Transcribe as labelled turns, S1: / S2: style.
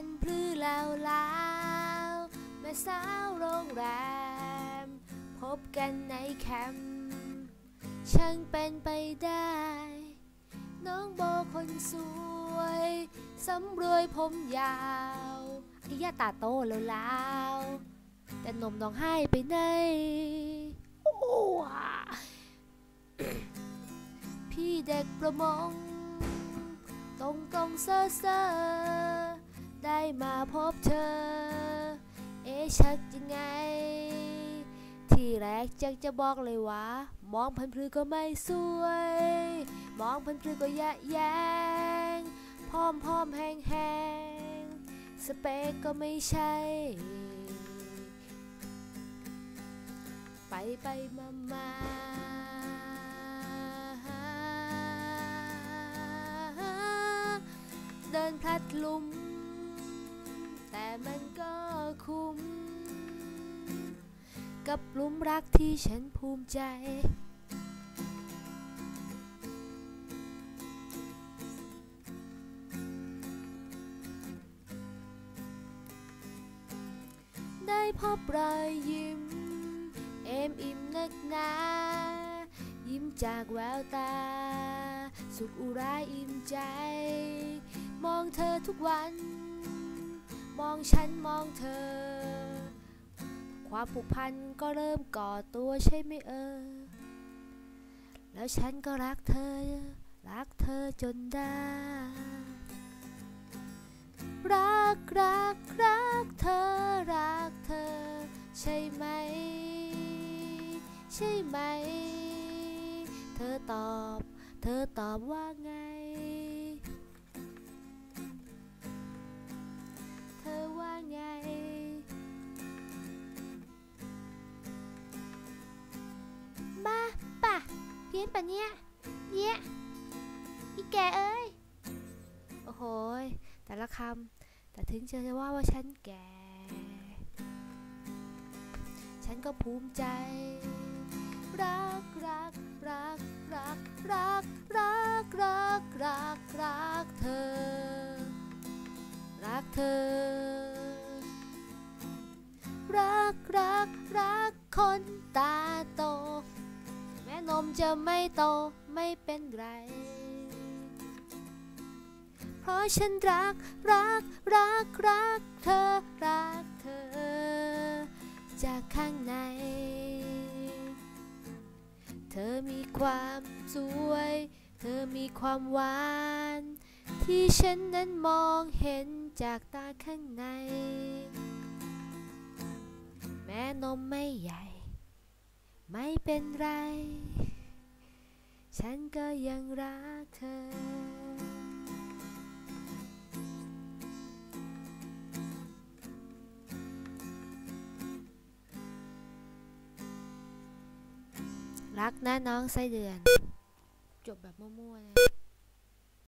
S1: พันพลือแล้วลาวแม่สาวโรงแรม พบกันในแคมป์ช่างเป็นไปได้ น้องโบคนสวยสำรวยผมยาวอ้ย่าตาโตแล้วลาวแต่นมน้องให้ไปไหนโอ้พี่เด็กประมงตรงตรงเซอเซอร์ ได้มาพบเธอ เอ๊ะชักยังไง ที่แรกจักจะบอกเลยว่า มองพันพลือก็ไม่สวย มองพันพลือก็ยะแยงพร้อมพร้อมแห้งแห้งสเปกก็ไม่ใช่ ไปไปมามาเดินพลัดลุม มันก็คุ้ม กับลุมรักที่ฉันภูมิใจได้พบรอยยิ้ม เอมอิ่มนักหนา ยิ้มจากแววตา สุขอุราอิ่มใจ มองเธอทุกวัน มองฉันมองเธอ ความผูกพันก็เริ่มก่อตัวใช่ไหมเออ แล้วฉันก็รักเธอ รักเธอจนได้ รักรักรักเธอ รักเธอ ใช่ไหม ใช่ไหม เธอตอบ เธอตอบว่าไง ปะเนี่ยเยี่ยอีแกเอ้ย โอ้โหแต่ละคำ แต่ถึงจะว่าว่าฉันแก่ ฉันก็ภูมิใจ รักรักรักรักรักรักรักรักรักเธอ รักเธอ รักรักรักคนตาโต มจะไม่โตไม่เป็นไร เพราะฉันรักรักรักรักเธอรักเธอ จากข้างใน เธอมีความสวย เธอมีความหวาน ที่ฉันนั้นมองเห็นจากตาข้างใน แม้นมไม่ใหญ่ เป็นไร ฉันก็ยังรักเธอรักนะน้องไส้เดือน จบแบบมั่วๆนะ